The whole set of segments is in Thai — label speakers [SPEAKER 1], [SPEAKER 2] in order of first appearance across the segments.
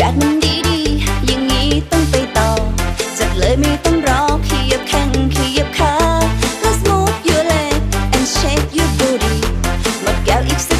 [SPEAKER 1] กาศมันดีดีย่างี้ต้องไปต่อ จัเลยไม่ต้องรอขยับแข้งขยับขา Let's move your leg and shake your booty มาแก้วอีกสัก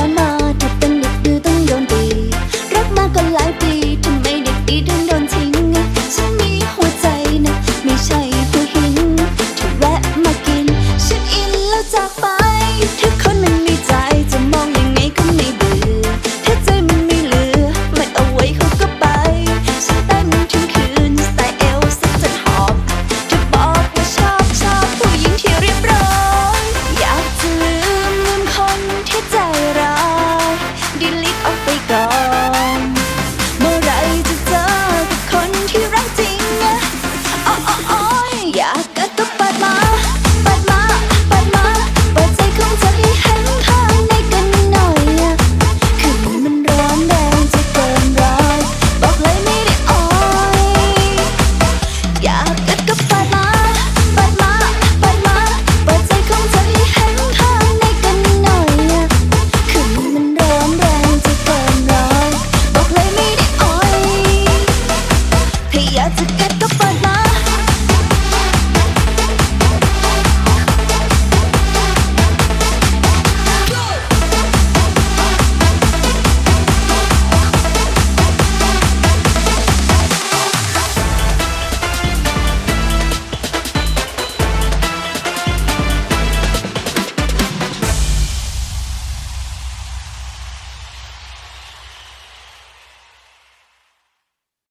[SPEAKER 1] จากไป